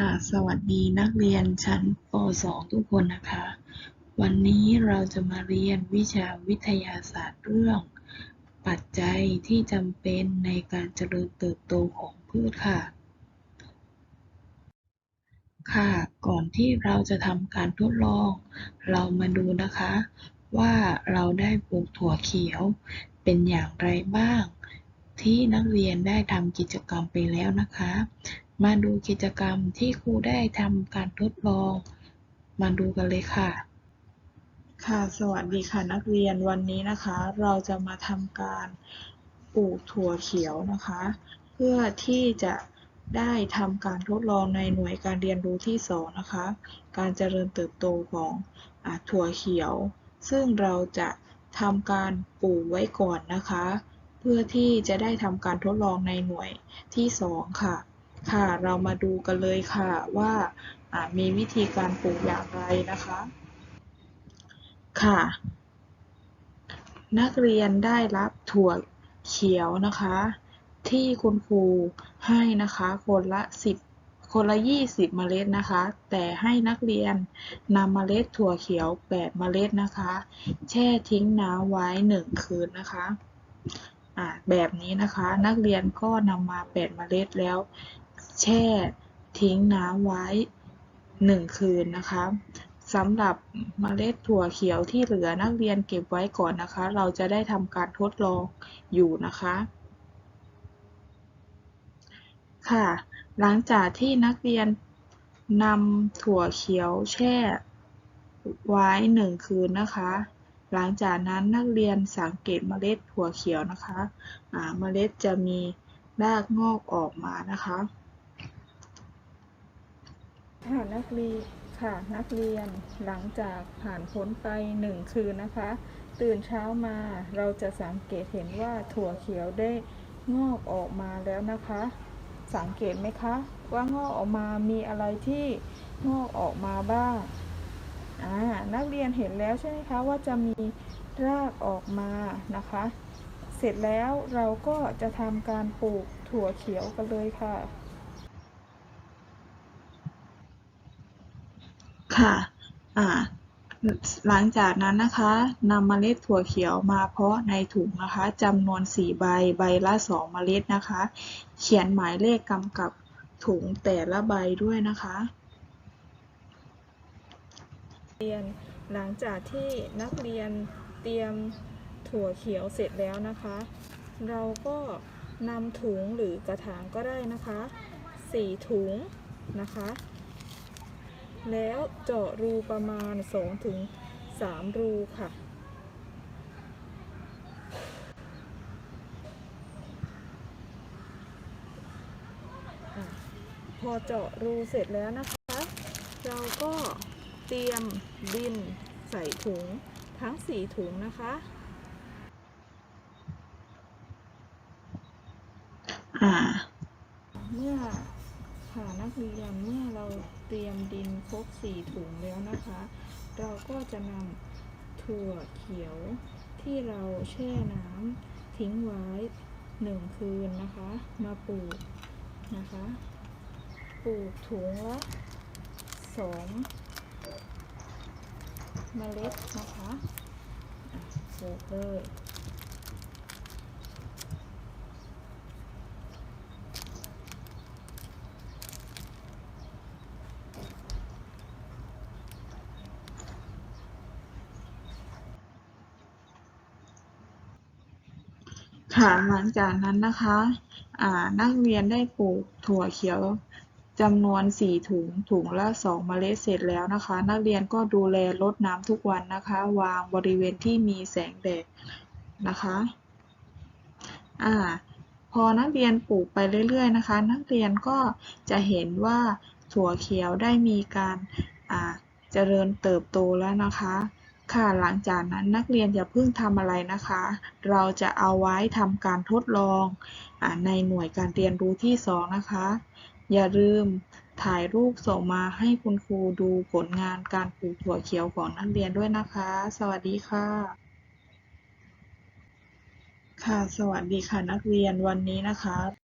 ค่ะ สวัสดีนักเรียนชั้นป .2 ทุกคนนะคะ วันนี้เราจะมาเรียนวิชาวิทยาศาสตร์เรื่อง ปัจจัยที่จำเป็นในการเจริญเติบโตของพืชค่ะ ค่ะ ก่อนที่เราจะทำการทดลอง เรามาดูนะคะ ว่าเราได้ปลูกถั่วเขียวเป็นอย่างไรบ้าง ที่นักเรียนได้ทำกิจกรรมไปแล้วนะคะ มาดูกิจกรรมที่ครูได้ทำการทดลอง มาดูกันเลยค่ะ ค่ะ สวัสดีค่ะนักเรียนวันนี้นะคะ เราจะมาทำการปลูกถั่วเขียวนะคะ เพื่อที่จะได้ทำการทดลองในหน่วยการเรียนรู้ที่ 2 นะคะ การเจริญเติบโตของอถั่วเขียว ซึ่งเราจะทำการปลูกไว้ก่อนนะคะ เพื่อที่จะได้ทำการทดลองในหน่วยที่ 2 ค่ะ ค่ะ เรามาดูกันเลยค่ะว่ามีวิธีการปลูกอย่างไรนะคะ ค่ะ นักเรียนได้รับถั่วเขียวนะคะ ที่คุณครูให้นะคะคนละ 10 คนละ 20 เมล็ดนะคะ แต่ให้นักเรียนนำเมล็ดถั่วเขียว 8 เมล็ดนะคะ แช่ทิ้งน้ำไว้ 1 คืนนะคะแบบนี้นะคะนักเรียนก็นำมา8เมล็ดแล้ว แช่ทิ้งน้ำไว้ 1 คืนนะคะสำหรับเมล็ดถั่วเขียวที่เหลือนักเรียนเก็บไว้ก่อนนะคะ เราจะได้ทำการทดลองอยู่นะคะ ค่ะ หลังจากที่นักเรียนนำถั่วเขียวแช่ไว้หนึ่งคืนนะคะ หลังจากนั้นนักเรียนสังเกตเมล็ดถั่วเขียวนะคะอ่าเมล็ดจะมีรากงอกออกมานะคะ ค่ะนักเรียนค่ะนักเรียนหลังจากผ่านพ้นไปหนึ่งคืนนะคะ ตื่นเช้ามาเราจะสังเกตเห็นว่าถั่วเขียวได้งอกออกมาแล้วนะคะ สังเกตไหมคะ ว่างอกออกมามีอะไรที่งอกออกมาบ้างอ่านักเรียนเห็นแล้วใช่ไหมคะว่าจะมีรากออกมานะคะ เสร็จแล้วเราก็จะทำการปลูกถั่วเขียวกันเลยค่ะ ค่ะอ่าหลังจากนั้นนะคะนำเมล็ดถั่วเขียวมาเพาะในถุงนะคะจำนวน 4 ใบใบละ 2 เมล็ดนะคะ เขียนหมายเลขกำกับถุงแต่ละใบด้วยนะคะเรียนหลังจากที่นักเรียนเตรียมถั่วเขียวเสร็จแล้วนะคะ เราก็นำถุงหรือกระถางก็ได้นะคะสี่ถุงนะคะ แล้วเจาะรูประมาณ2ถึง3รูค่ะอะ พอเจาะรูเสร็จแล้วนะคะ เราก็เตรียมดินใส่ถุงทั้ง 4 ถุงนะคะ อ่า เมื่อ ค่ะนักเรียนเมื่อเราเตรียมดินครบ4ถุงแล้วนะคะ เราก็จะนำถั่วเขียวที่เราแช่น้ำทิ้งไว้1คืนนะคะ มาปลูกนะคะ ปลูกถุงละสองเมล็ดนะคะอะปลูกเลย ค่ะหลังจากนั้นนะคะนักเรียนได้ปลูกถั่วเขียวจำนวน 4 ถุง ถุงละ 2 เมล็ดเสร็จแล้วนะคะ นักเรียนก็ดูแลรดน้ำทุกวันนะคะ วางบริเวณที่มีแสงแดดนะคะอ่าพอนักเรียนปลูกไปเรื่อยๆนะคะ นักเรียนก็จะเห็นว่าถั่วเขียวได้มีการเจริญเติบโตแล้วนะคะ ค่ะหลังจากนั้นนักเรียนอย่าเพิ่งทำอะไรนะคะ เราจะเอาไว้ทำการทดลองอในหน่วยการเรียนรู้ที่ 2 นะคะ อย่าลืมถ่ายรูปส่งมาให้คุณครูดูผลงานการปลูกถั่วเขียวของนักเรียนด้วยนะคะ สวัสดีค่ะ ค่ะ สวัสดีค่ะนักเรียนวันนี้นะคะ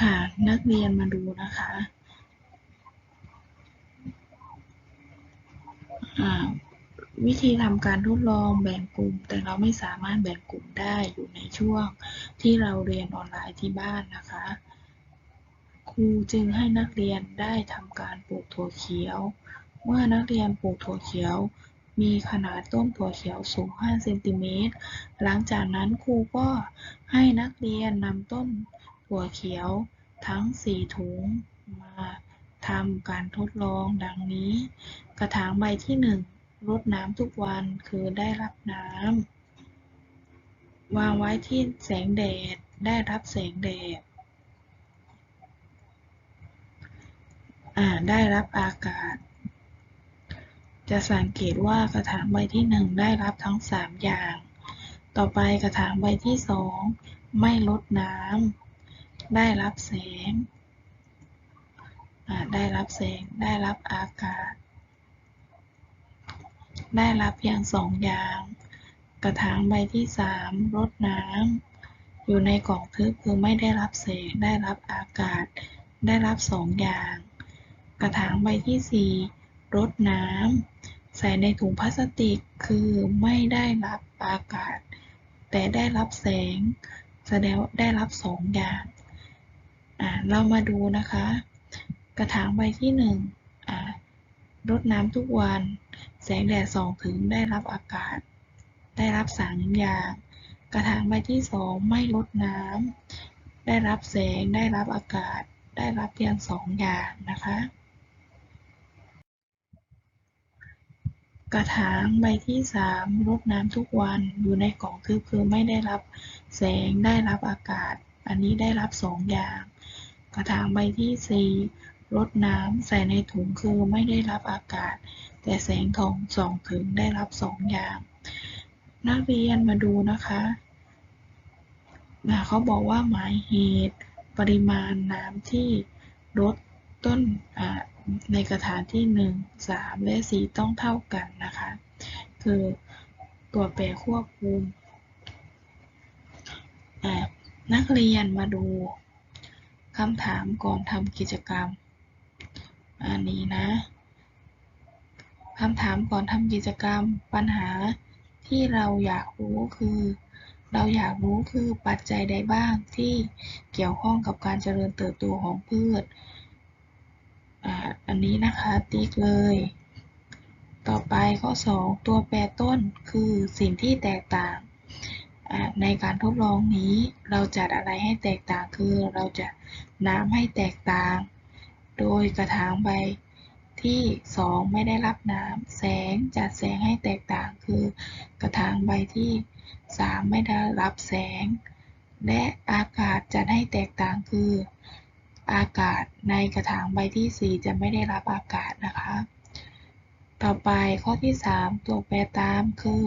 ค่ะ นักเรียนมาดูนะคะอ่าวิธีทำการทดลองแบ่งกลุ่ม แต่เราไม่สามารถแบ่งกลุ่มได้อยู่ในช่วงที่เราเรียนออนไลน์ที่บ้านนะคะ ครูจึงให้นักเรียนได้ทำการปลูกถั่วเขียว เมื่อนักเรียนปลูกถั่วเขียว มีขนาดต้นถั่วเขียวสูง 5 เซนติเมตร หลังจากนั้นครูก็ให้นักเรียนนำต้น ถั่วเขียวทั้ง 4 ถุงมาทำการทดลองดังนี้ กระถางใบที่ 1 รดน้ำทุกวันคือได้รับน้ำวางไว้ที่แสงแดดได้รับแสงแดดได้รับอากาศ จะสังเกตว่ากระถางใบที่ 1 ได้รับทั้ง 3 อย่าง ต่อไปกระถางใบที่ 2 ไม่ลดน้ำ ได้รับแสง ได้รับแสง ได้รับอากาศ ได้รับเพียงสองอย่าง กระถางใบที่3รดน้ำ อยู่ในกล่องทึบคือไม่ได้รับแสง ได้รับอากาศ ได้รับสองอย่าง กระถางใบที่4รดน้ำ ใส่ในถุงพลาสติกคือไม่ได้รับอากาศ แต่ได้รับแสงแสดงได้รับสองอย่าง เรามาดูนะคะ กระถางใบที่หนึ่งรดน้ำทุกวัน แสงแดดส่องถึงได้รับอากาศ ได้รับสารอย่างกระถางใบที่สองไม่ลดน้ำได้รับแสงได้รับอากาศ ได้รับเพียงสองอย่างนะคะ กระถางใบที่สามรดน้ำทุกวันอยู่ในกล่องทึบคือไม่ได้รับแสงได้รับอากาศ อันนี้ได้รับสองอย่าง กระถางใบที่สี่รดน้ำใส่ในถุงคือไม่ได้รับอากาศ แต่แสงทองส่องถึงได้รับสองอย่าง นักเรียนมาดูนะคะนะเขาบอกว่าหมายเหตุปริมาณน้ำที่ลดต้นในกระถางที่ 1 3 และ 4 ต้องเท่ากันนะคะ คือตัวแปรควบคุม นักเรียนมาดูคำถามก่อนทำกิจกรรม อันนี้นะคำถามก่อนทำกิจกรรมปัญหาที่เราอยากรู้คือ เราอยากรู้คือปัจจัยใดบ้างที่เกี่ยวข้องกับการเจริญเติบโตของพืชอันนี้นะคะติ๊กเลย ต่อไปข้อ 2 ตัวแปรต้นคือสิ่งที่แตกต่าง ในการทดลองนี้เราจัดอะไรให้แตกต่างคือเราจะน้ำให้แตกต่าง โดยกระถางใบที่ 2 ไม่ได้รับน้ำแสงจัดแสงให้แตกต่างคือกระถางใบที่ 3 ไม่ได้รับแสง และอากาศจัดให้แตกต่างคือ อากาศในกระถางใบที่ 4 จะไม่ได้รับอากาศนะคะ ต่อไปข้อที่ 3 ตัวแปรตามคือ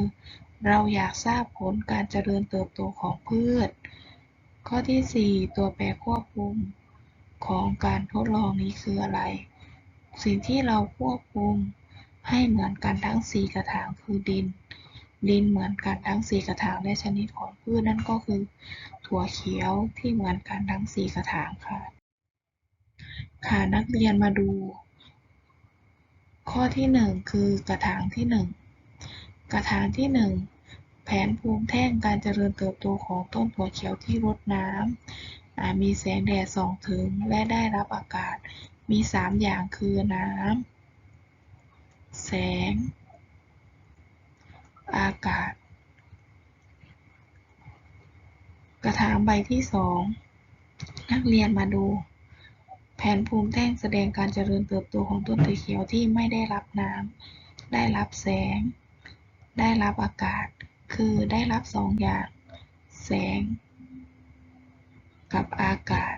เราอยากทราบผลการเจริญเติบโตของพืช ข้อที่ 4 ตัวแปรควบคุมของการทดลองนี้คืออะไร สิ่งที่เราควบคุมให้เหมือนกันทั้ง 4 กระถางคือดิน ดินเหมือนกันทั้ง 4 กระถางและชนิดของพืชนั่นก็คือ ถั่วเขียวที่เหมือนกันทั้ง 4 กระถางค่ะ ค่ะนักเรียนมาดู ข้อที่ 1 คือกระถางที่ 1 กระถางที่ 1 แผนภูมิแท่งการเจริญเติบโตของต้นถั่วเขียวที่รดน้ำมีแสงแดดส่องถึงและได้รับอากาศมี 3 อย่างคือน้ำแสง อากาศ กระถางใบที่ 2 นักเรียนมาดูแผนภูมิแท่งแสดงการเจริญเติบโตของต้นถั่วเขียวที่ไม่ได้รับน้ำ ได้รับแสง ได้รับอากาศ คือได้รับสองอย่าง แสง กับอากาศ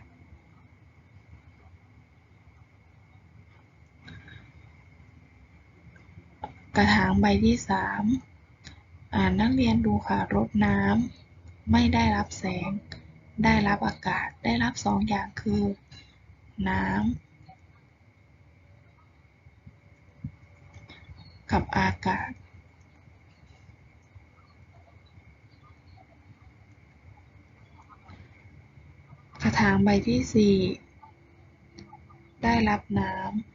กระถางใบที่สามอ่านักเรียนดูค่ะรดน้ำไม่ได้รับแสง ได้รับอากาศ ได้รับสองอย่างคือ น้ำกับอากาศ กระ ระถางใบที่สี่ได้รับน้ำ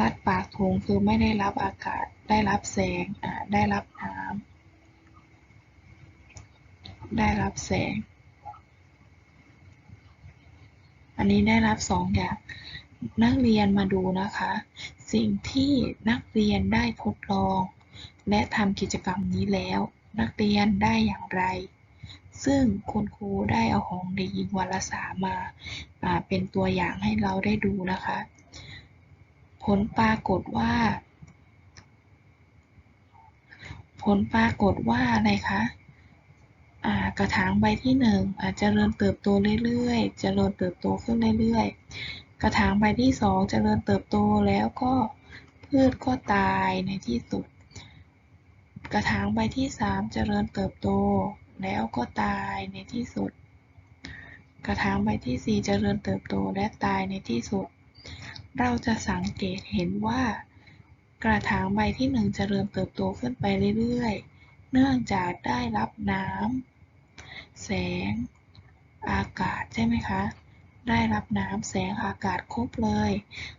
รัดปากถุงคือไม่ได้รับอากาศ ได้รับแสงอ่าได้รับน้ำได้รับแสง อันนี้ได้รับสองอย่าง นักเรียนมาดูนะคะ สิ่งที่นักเรียนได้ทดลอง และทำกิจกรรมนี้แล้ว นักเรียนได้อย่างไร ซึ่งคุณครูได้เอาของเด็กหญิงวรสามาเป็นตัวอย่างให้เราได้ดูนะคะ ผลปรากฏว่า ผลปรากฏว่าอะไรคะกระถางใบที่หนึ่งอาจจะเจริญเติบโตเรื่อยๆ เจริญเติบโตขึ้นเรื่อยๆ กระถางใบที่สองเจริญเติบโตแล้วก็พืชก็ตายในที่สุด กระถางใบที่สามเจริญเติบโต แล้วก็ตายในที่สุด กระถางใบที่สี่เจริญเติบโตและตายในที่สุด เราจะสังเกตเห็นว่า กระถางใบที่หนึ่งเจริญเติบโตขึ้นไปเรื่อยๆ เนื่องจากได้รับน้ำแสง อากาศใช่ไหมคะได้รับน้ำแสงอากาศครบเลย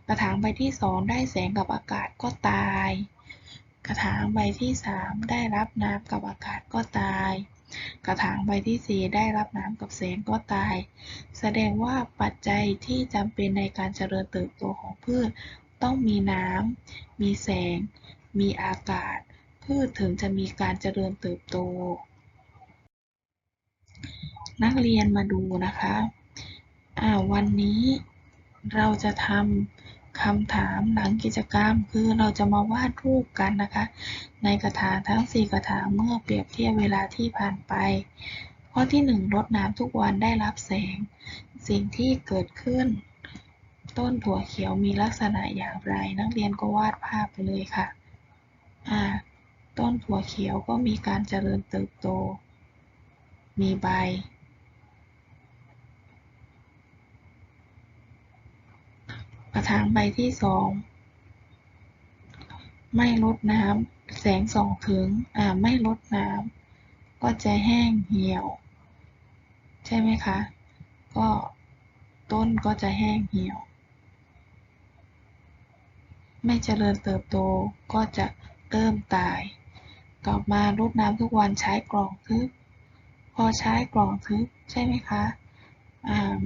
กระถางใบที่สองได้แสงกับอากาศก็ตาย กระถางใบที่สามได้รับน้ำกับอากาศก็ตาย กระถางใบที่สีได้รับน้ำกับแสงก็ตาย แสดงว่าปัจจัยที่จำเป็นในการเจริญเติบโตของพืช ต้องมีน้ำ มีแสง มีอากาศ พืชถึงจะมีการเจริญเติบโต นักเรียนมาดูนะคะอ่าวันนี้เราจะทำ คำถามหลังกิจกรรมคือเราจะมาวาดรูปกันนะคะ ในกระถางทั้ง 4 กระถางเมื่อเปรียบเทียบเวลาที่ผ่านไป ข้อที่ 1 รดน้ำทุกวันได้รับแสง สิ่งที่เกิดขึ้น ต้นถั่วเขียวมีลักษณะอย่างไร นักเรียนก็วาดภาพไปเลยค่ะอ่าต้นถั่วเขียวก็มีการเจริญเติบโต มีใบ ระถางใบที่สองไม่ลดน้ำแสงส่องถึงอ่าไม่ลดน้ำก็จะแห้งเหี่ยว ใช่ไหมคะ ก็ต้นก็จะแห้งเหี่ยว ไม่เจริญเติบโตก็จะเริ่มตาย ต่อมารดน้ำทุกวันใช้กล่องทึบพอใช้กล่องทึบใช่ไหมคะอ่า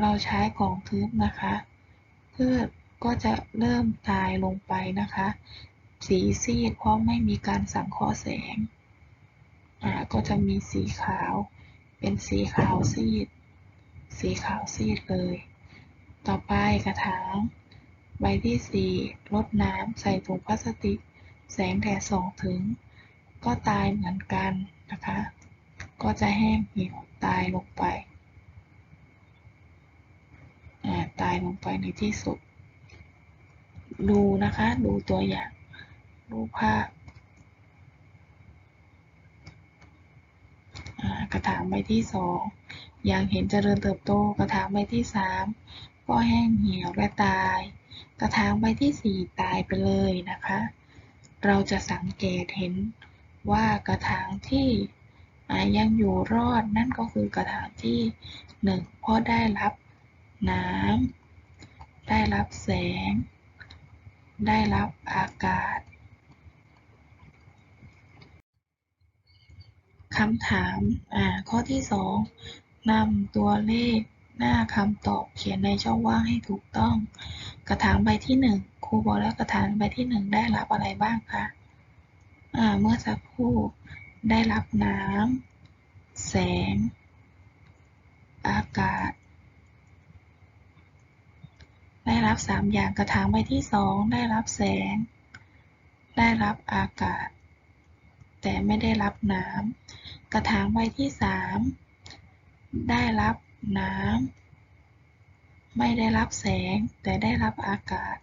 เราใช้กล่องทึบนะคะ พืชก็จะเริ่มตายลงไปนะคะ สีซีดเพราะไม่มีการสังเคราะห์แสง อ่า ก็จะมีสีขาว เป็นสีขาวซีด สีขาวซีดเลย ต่อไปกระถาง ใบที่สี่รดน้ำใส่ถุงพลาสติก แสงแดดส่องถึง ก็ตายเหมือนกันนะคะ ก็จะแห้งเหี่ยวตายลงไป อ่ายลงไปในที่สุด ดูนะคะ ดูตัวอย่างรูปภาพกระถางใบที่สองยังเห็นเจริญเติบโต กระถางใบที่สามก็แห้งเหี่ยวและตาย กระถางใบที่สี่ตายไปเลยนะคะ เราจะสังเกตเห็นว่ากระถางที่ยังอยู่รอดนั่นก็คือกระถางที่หนึ่งเพราะได้รับน้ำ ได้รับแสง ได้รับอากาศคำถาม อ่า ข้อที่สองนำตัวเลขหน้าคำตอบเขียนในช่องว่างให้ถูกต้อง กระถางใบที่หนึ่งครูบอกแล้วกระถางใบที่หนึ่งได้รับอะไรบ้างคะอ่า เมื่อสักครู่ได้รับน้ำแสง อากาศ ได้รับสามอย่างกระถางใบที่สองได้รับแสง ได้รับอากาศ แต่ไม่ได้รับน้ำกระถางใบที่สามได้รับน้ำไม่ได้รับแสง แต่ได้รับอากาศ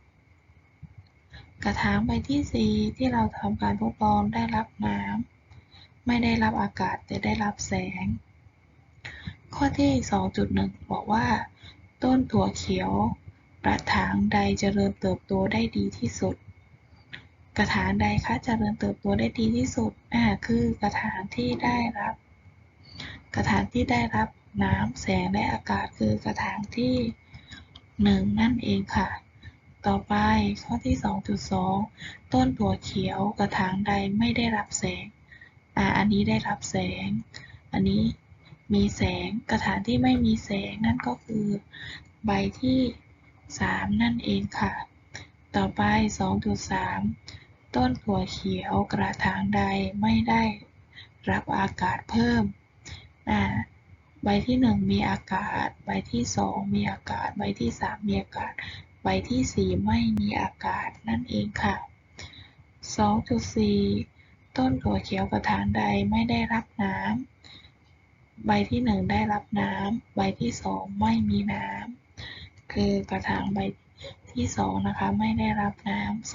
กระถางใบที่สี่ที่เราทำการทดลองได้รับน้ำไม่ได้รับอากาศแต่ได้รับแสง ข้อที่ 2.1 บอกว่า ต้นถั่วเขียว ระถางใดเจริญเติบโตได้ดีที่สุด กระถางใดคะเจริญเติบโตได้ดีที่สุดอ่าคือกระถางที่ได้รับ กระถางที่ได้รับน้ำแสงและอากาศคือกระถางที่หนึ่งนั่นเองค่ะ ต่อไปข้อที่ 2.2 ต้นถั่วเขียวกระถางใดไม่ได้รับแสงอ่าอันนี้ได้รับแสง อันนี้มีแสงกระถางที่ไม่มีแสงนั่นก็คือ ใบที่ 3 นั่นเองค่ะ ต่อไป 2.3 ต้นถั่วเขียวกระถางใดไม่ได้รับอากาศเพิ่ม ใบที่ 1 มีอากาศ ใบที่ 2 มีอากาศ ใบที่ 3 มีอากาศ ใบที่ 4 ไม่มีอากาศนั่นเองค่ะ 2.4 ต้นถั่วเขียวกระถางใดไม่ได้รับน้ำใบที่ 1 ได้รับน้ำ ใบที่ 2 ไม่มีน้ำ คือกระถางใบที่ 2 นะคะ ไม่ได้รับน้ำ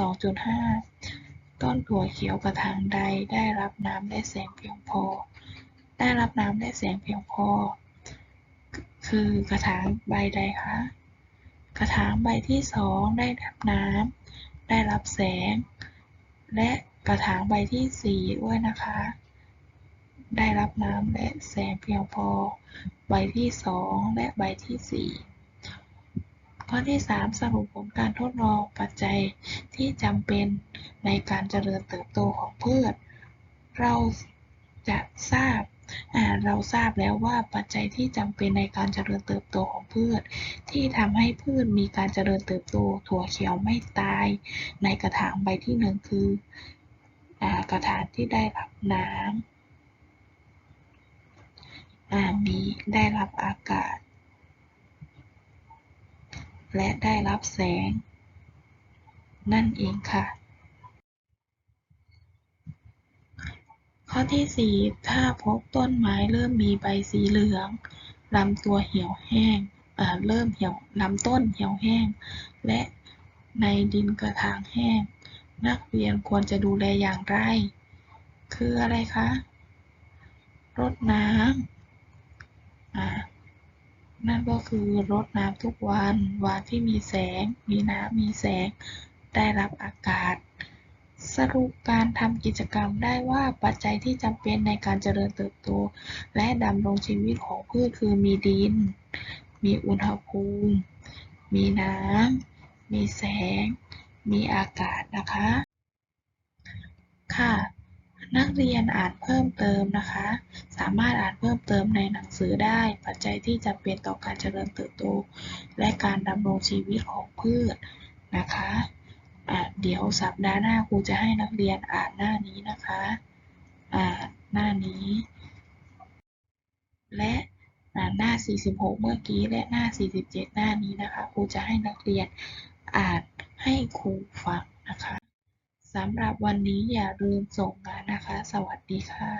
2.5 ต้นถั่วเขียวกระถางใดได้รับน้ำและแสงเพียงพอ ได้รับน้ำและแสงเพียงพอ คือกระถางใบใดคะ กระถางใบที่ 2 ได้รับน้ำได้รับแสง และกระถางใบที่ 4 ด้วยนะคะ ได้รับน้ำและแสงเพียงพอ ใบที่ 2 และใบที่ 4 ข้อที่ 3 สรุปผลการทดลองปัจจัยที่จำเป็นในการเจริญเติบโตของพืช เราจะทราบเราทราบแล้วว่าปัจจัยที่จำเป็นในการเจริญเติบโตของพืช ที่ทำให้พืชมีการเจริญเติบโตถั่วเขียวไม่ตาย ในกระถางใบที่หนึ่งคืออกระถางที่ได้รับน้ำมีได้รับอากาศ และได้รับแสง นั่นเองค่ะ ข้อที่ 4 ถ้าพบต้นไม้เริ่มมีใบสีเหลืองลำตัวเหี่ยวแห้งเริ่มเหี่ยวลำต้นเหี่ยวแห้ง และในดินกระถางแห้ง นักเรียนควรจะดูแลอย่างไร คืออะไรคะ รดน้ำอ่า นั่นก็คือรดน้ำทุกวันวันที่มีแสง มีน้ำมีแสง ได้รับอากาศ สรุปการทำกิจกรรมได้ว่าปัจจัยที่จำเป็นในการเจริญเติบโต และดำรงชีวิตของพืชคือมีดิน มีอุณหภูมิ มีน้ำ มีแสง มีอากาศนะคะ ค่ะ นักเรียนอ่านเพิ่มเติมนะคะ สามารถอ่านเพิ่มเติมในหนังสือได้ ปัจจัยที่จำเป็นต่อการเจริญเติบโต และการดำรงชีวิตของพืชนะคะะเดี๋ยวสัปดาห์หน้าครูจะให้นักเรียนอ่านหน้านี้นะคะอ่าหน้านี้ และหน้า 46 เมื่อกี้และหน้า 47 หน้านี้นะคะครูจะให้นักเรียนอ่านให้ครูฟังนะคะ สำหรับวันนี้อย่าลืมส่งงานนะคะ สวัสดีค่ะ